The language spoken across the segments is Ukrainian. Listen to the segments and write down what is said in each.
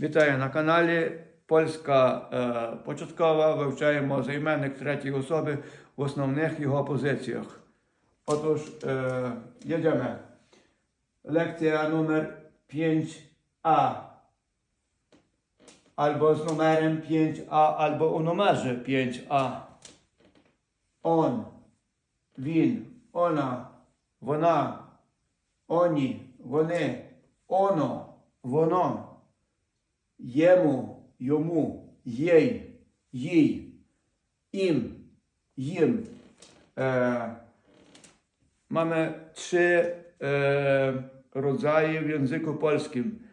Вітаю на каналі Польська е, початкова. Вивчаємо займенник третьої особи в основних його позиціях. Отож, е, jedziemy. Lekcja numer 5a. Albo z numerem 5a, albo o numerze 5a. On, він, ona, вона, oni, вони, оно, воно, йому, йому, їй, їй, їм, їм. Е, mamy trzy e, rodzaje w języku polskim.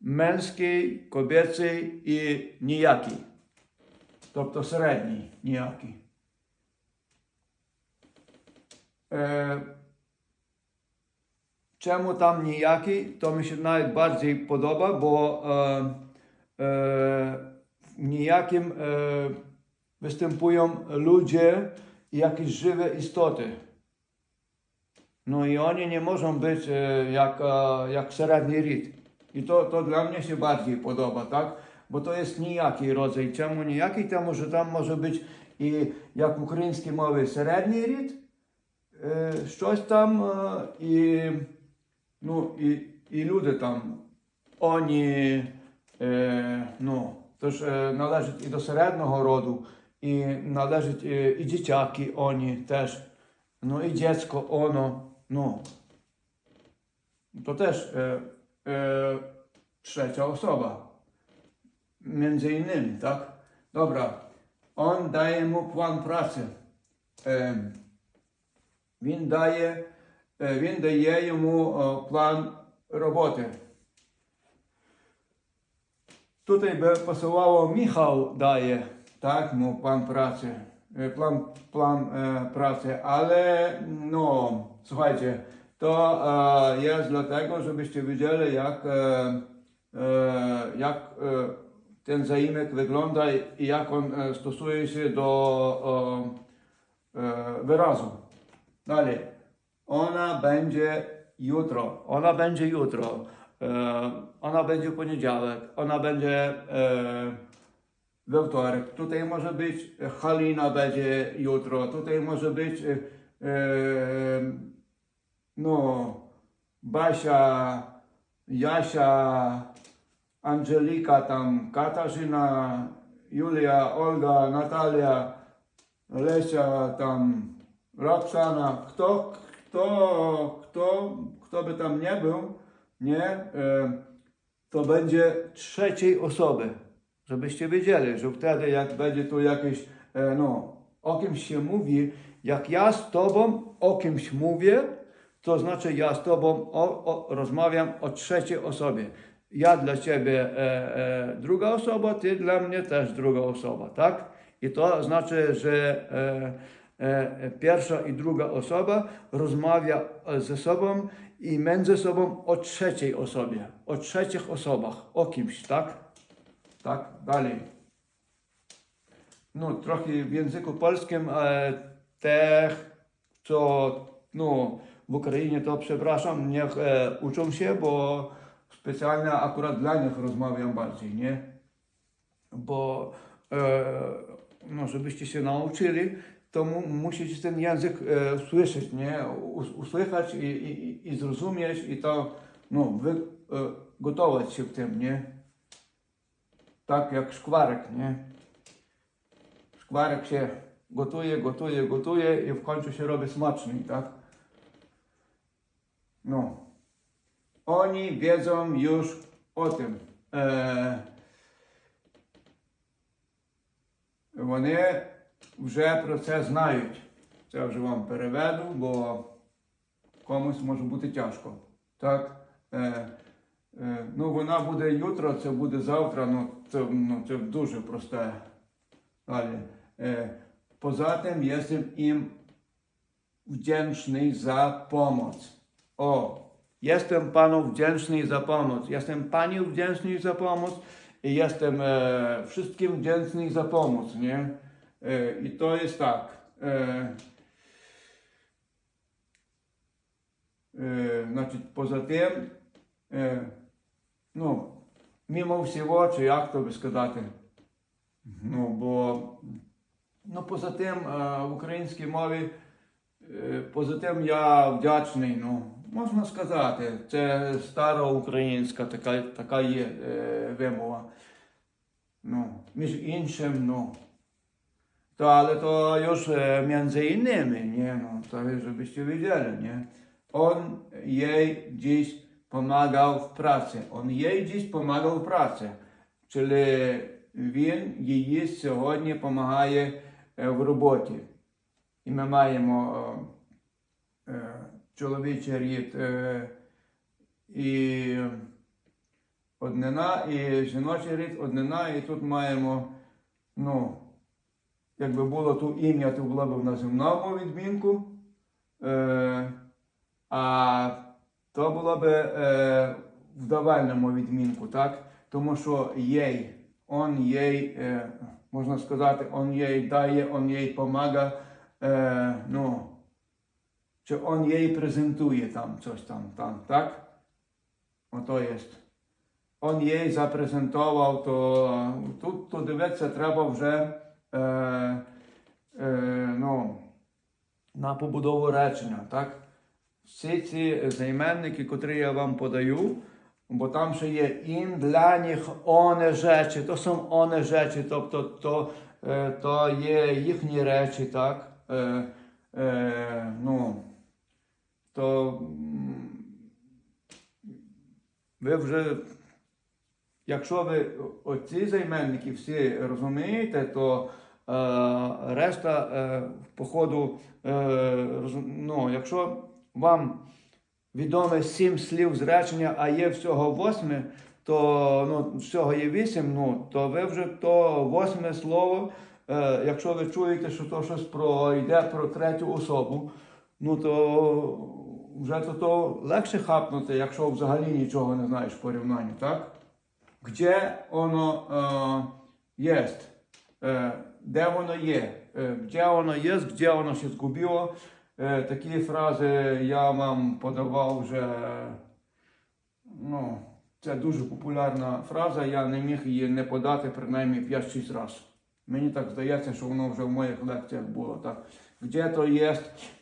Męski, kobiecy i nijaki. Тобто середній ніякий. Е, Czemu tam nijaki? To mi się nawet bardziej podoba, bo e, e, w nijakim e, występują ludzie i jakieś żywe istoty. No i oni nie muszą być e, jak, e, jak średni rit. I to, to dla mnie się bardziej podoba, tak? Bo to jest nijaki rodzaj. Czemu nijaki? Temu, że tam może być i jak w українській мові середній рід, е, щось там, е, і, ну, і, і люди там, вони, е, ну, тож е, належать і до середнього роду, і належать е, і дитяки, вони теж, ну і дітсько, оно, ну. To też e, e, trzecia osoba. Między innymi, tak? Dobra. On daje mu plan pracy. E, він дає, е, він дає йому е, план роботи. Tutaj by pasowało Michał daje, tak, no, plan pracy, e, plan, plan e, pracy, ale no, słuchajcie, to e, jest dlatego, żebyście wiedzieli, jak, e, e, jak e, ten zaimek wygląda i jak on e, stosuje się do e, e, wyrazu. Dalej, ona będzie jutro, ona będzie jutro. E, ona będzie w poniedziałek. Ona będzie e, we wtorek. Tutaj może być e, Halina będzie jutro. Tutaj może być no Basia, Jasia, Angelika tam, Katarzyna, Julia, Olga, Natalia, Lesia tam, Roxana, kto, kto, kto, kto by tam nie był, nie, e, to będzie trzeciej osoby. Żebyście wiedzieli, że wtedy jak będzie tu jakieś, e, no, o kimś się mówi, jak ja z tobą o kimś mówię, to znaczy ja z tobą o, o, rozmawiam o trzeciej osobie. Ja dla ciebie e, e, druga osoba, ty dla mnie też druga osoba, tak? I to znaczy, że e, pierwsza i druga osoba rozmawia e, ze sobą i między sobą o trzeciej osobie, o trzecich osobach, o kimś, tak? Tak, dalej. No, trochę w języku polskim e, tych, co no, w Ukrainie, to przepraszam, niech e, uczą się, bo specjalnie akurat dla nich rozmawiam bardziej, nie? Bo e, no, żebyście się nauczyli, to mu, musisz ten język e, usłyszeć, nie? usłychać i, i, i zrozumieć i to no, e, gotować się w tym, nie? Tak jak szkwarek, nie? Szkwarek się gotuje, gotuje, gotuje i w końcu się robi smaczny, tak? No. Oni wiedzą już o tym. E, one вже про це знають. Це вже вам переведу, бо комусь може бути тяжко. Так? Е, е, ну, вона буде jutro, це буде завтра, ну це, ну, це дуже просте. Далі. Е, poza tym jestem im wdzięczny za pomoc. O, jestem Panu wdzięczny za pomoc. Jestem Pani wdzięczny za pomoc i jestem e, wszystkim wdzięczny za pomoc, nie? E, I to jest tak. E, e, значить, tym, e, no, мимо всього, чи як то би сказати. Ну, бо ну, поза тим, е, в українській мові, е, поза тим я вдячний, ну, можна сказати, це староукраїнська така, така є е, вимова. Ну, між іншим, ну. To, ale to już e, między innymi, nie, no, to żebyście wiedzieli, nie. On jej dziś pomagał w pracy. On jej dziś pomagał w pracy. Czyli він їй сьогодні допомагає е, в роботі. І ми маємо е, е, чоловічий рід е, і однина, і жіночий рід однина, і тут маємо, ну, якби було тут ім'я, то було б на земному відмінку, е, а то було б е, в давальному відмінку, так? Тому що їй, он їй, е, можна сказати, он їй дає, он їй помага, е, ну, чи он їй презентує там щось там, там, так? Ото є. Он їй запрезентував, то тут то дивитися треба вже е, е, ну, на побудову речення. Так? Всі ці займенники, котрі я вам подаю, бо там ще є ін, для них, оне речі, то są оне речі, тобто то, е, то є їхні речі, так? Е, е, ну, то ви вже Якщо ви оці займенники всі розумієте, то е, решта е, по ходу, е, ну, якщо вам відоме сім слів з речення, а є всього восьми, то ну, всього є вісім, ну, то ви вже то восьме слово, е, якщо ви чуєте, що то щось про, йде про третю особу, ну то вже то, то легше хапнути, якщо взагалі нічого не знаєш в порівнянні, так? Gdzie ono e, jest, e, де воно є, е, gdzie ono jest, gdzie ono się zgubiło. Е, такі фрази я вам подавав вже. Ну, це дуже популярна фраза, я не міг її не подати принаймні 5-6 разів. Мені так здається, що воно вже в моїх лекціях було. Так. Где то є.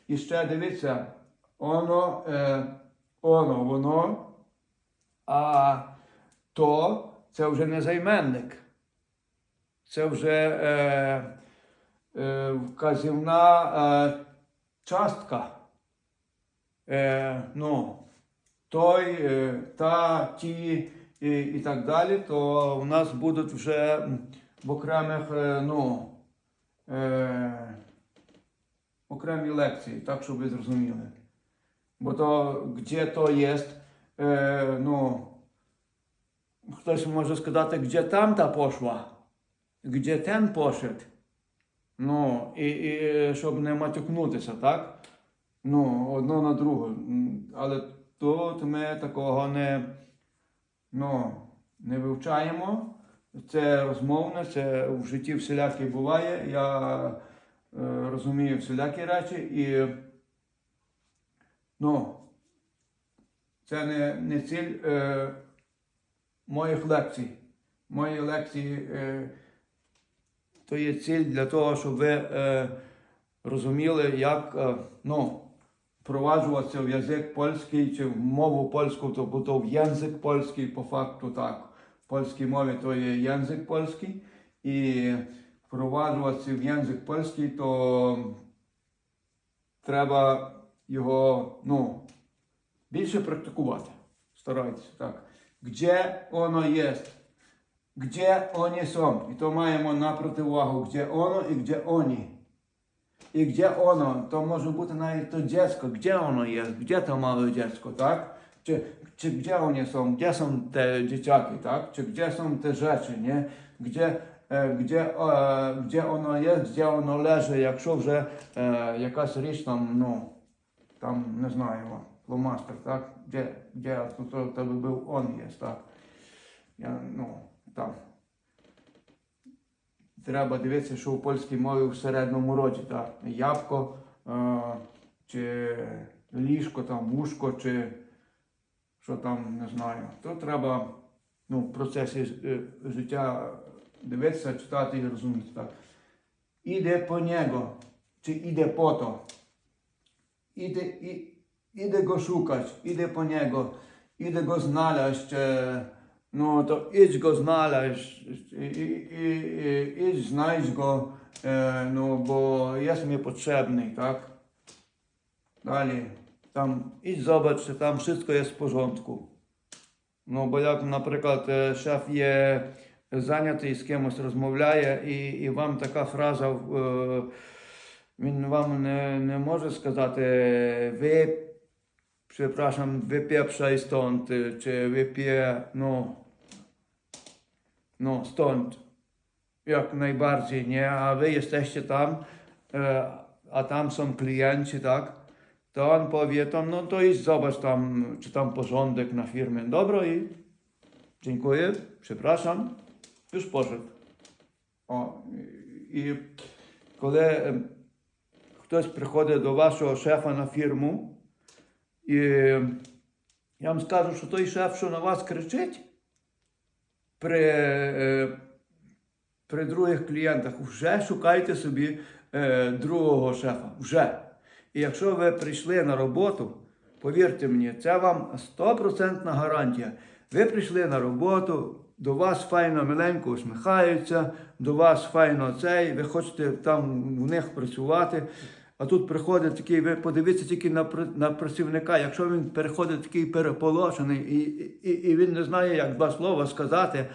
І ще дивіться, оно, е, оно, воно, а то це вже не займенник. Це вже е, е, вказівна е, частка. Е, ну, той, е, та, ті і, і так далі, то у нас будуть вже в окремих, е, ну, е, окремі лекції, так, щоб ви зрозуміли. Бо то, де то є, е, ну, Хтось може сказати, де там та пошла, де ten пошед. Ну, і, і щоб не матюкнутися, так? Ну, одно на друге. Але тут ми такого не, ну, не вивчаємо. Це розмовне, це в житті всіляке буває. Я е, розумію всілякі речі і ну, це не, не ціль. Е, моїх лекцій. Мої лекції е, то є ціль для того, щоб ви е, розуміли, як е, ну, впроваджуватися в язик польський чи в мову польську, то бо то в язик польський, по факту так. В польській мові то є язик польський. І впроваджуватися в язик польський, то треба його ну, більше практикувати. Старайтеся так. Gdzie ono jest? Gdzie oni są? I to маємо на противагу, gdzie ono і gdzie oni. І gdzie ono, то може бути навіть то dziecko, gdzie ono jest, gdzie to małe dziecko, tak? Czy, czy gdzie oni są, gdzie są te dzieciaki, tak? Czy gdzie są te rzeczy, nie? Gdzie, e, gdzie, e, gdzie ono jest, gdzie ono leży, якщо вже е, якась річ там, ну, там, не знаю, Фломастер, так? Де, де тут у тебе був он є, так? Я, ну, там. Треба дивитися, що у польській мові в середньому роді, так? Ябко, е, чи ліжко, там, вушко, чи що там, не знаю. То треба ну, в процесі е, життя дивитися, читати і розуміти. Так. Іде по нього, чи іде по то. Іде, і, іде го шукać, іде по нього, іде го znaleźć, e, no to idź go znaleźć, i, i, i, i, idź znajdź go, e, no bo jest mi potrzebny, tak? Далі, там idź zobacz, czy tam wszystko jest w porządku. Ну, бо як, наприклад, е, шеф є зайнятий з кимось розмовляє, і, і вам така фраза, е, він вам не, не може сказати ви, przepraszam, wypieprzaj stąd, y, czy wypie, no, no stąd, jak najbardziej, nie? A wy jesteście tam, e, a tam są klienci, tak? To on powie, to, no to idź zobacz tam, czy tam porządek na firmie. Dobro i dziękuję, przepraszam, już poszedł. O, і, і коли е, хтось приходить до вашого шефа на фірму, і я вам скажу, що той шеф, що на вас кричить при, е, при других клієнтах, вже шукайте собі е, другого шефа. Вже. І якщо ви прийшли на роботу, повірте мені, це вам 100% гарантія. Ви прийшли на роботу, до вас файно миленько усміхаються, до вас файно цей, ви хочете там в них працювати. А тут приходить такий, ви подивіться тільки на, на працівника, якщо він переходить такий переполошений і, і, і він не знає, як два слова сказати,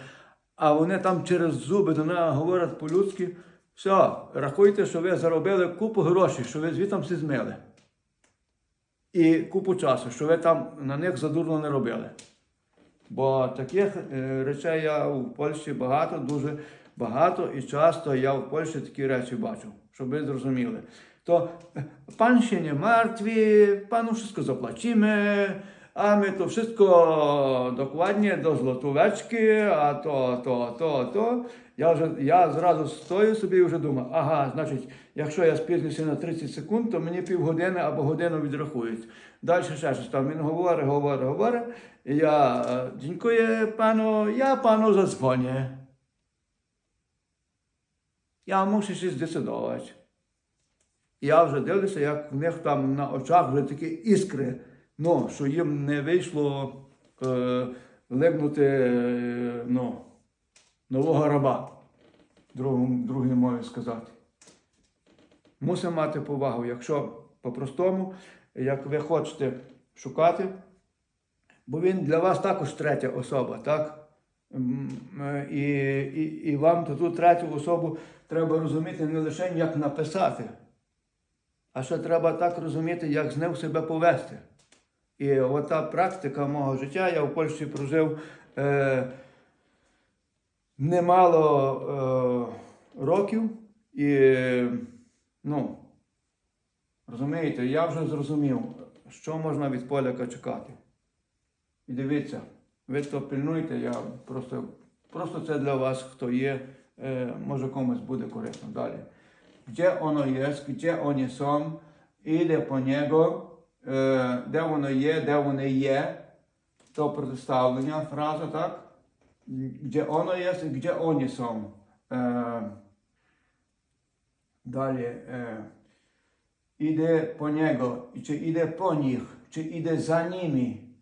а вони там через зуби до нього говорять по-людськи, все, рахуйте, що ви заробили купу грошей, що ви звідти всі змили. І купу часу, що ви там на них задурно не робили. Бо таких е, речей я в Польщі багато, дуже багато і часто я в Польщі такі речі бачу, щоб ви зрозуміли. To pan się nie martwi, panu wszystko zapłacimy, a my to wszystko dokładnie do złotóweczki, a to, to, to, to. Вже, я зразу стою собі і вже думаю, ага, значить, якщо я спізнюся на 30 секунд, то мені півгодини або годину відрахують. Далі ще щось там він говорить, говорить, говорить. Я е, дякую пану, я пану задзвоню. Я мушу щось здецидувати. Я вже дивлюся, як в них там на очах вже такі іскри, ну, що їм не вийшло е, легнути е, ну, нового раба, другому, другій мові сказати. Мусимо мати повагу, якщо по-простому, як ви хочете шукати, бо він для вас також третя особа, так? Е, І, і, і вам ту третю особу треба розуміти не лише як написати, а ще треба так розуміти, як з ним себе повести. І ота практика мого життя, я в Польщі прожив е, немало е, років, і, ну, розумієте, я вже зрозумів, що можна від поляка чекати. І дивіться, ви то пильнуйте, я просто, просто це для вас, хто є, е, може комусь буде корисно далі. gdzie ono jest, gdzie oni są, idę po niego, gdzie ono je, gdzie ono je, to przedstawienia fraza, tak? Gdzie ono jest, gdzie oni są. E, dalej, e, idę po niego, czy idę po nich, czy idę za nimi.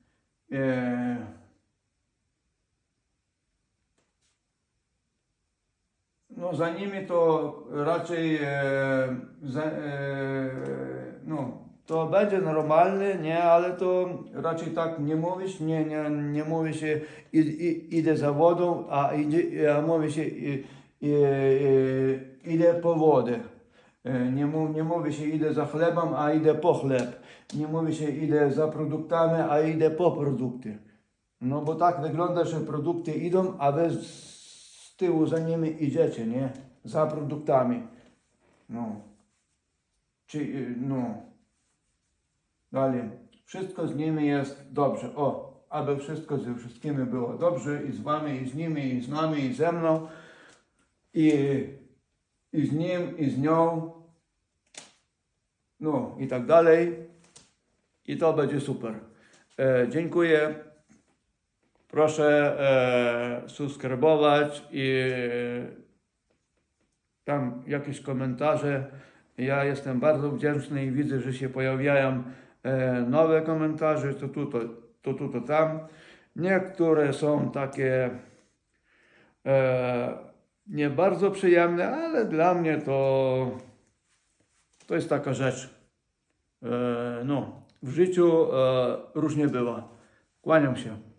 E, no za nimi to raczej e, za, e, no, to będzie normalne, nie, ale to raczej tak nie mówisz, nie, nie, nie mówi się i, i, idę za wodą, a, idzie, a mówi się i, i, i, idę po wodę. E, Nie, mów, nie mówi się idę za chlebem, a idę po chleb. Nie mówi się idę za produktami, a idę po produkty. No bo tak wygląda, że produkty idą, a wy tyłu za nimi idziecie, nie? Za produktami. No. Czy, y, no. Dalej. Wszystko z nimi jest dobrze. O, aby wszystko ze wszystkimi było dobrze i z wami, i z nimi, i z nami, i ze mną. I i z nim, i z nią, no i tak dalej. I to będzie super. E, dziękuję. Proszę e, subskrybować i tam jakieś komentarze. Ja jestem bardzo wdzięczny i widzę, że się pojawiają e, nowe komentarze, to tu, to, to tu, to tam. Niektóre są takie e, nie bardzo przyjemne, ale dla mnie to, to jest taka rzecz. E, no, w życiu e, różnie bywa. Kłaniam się.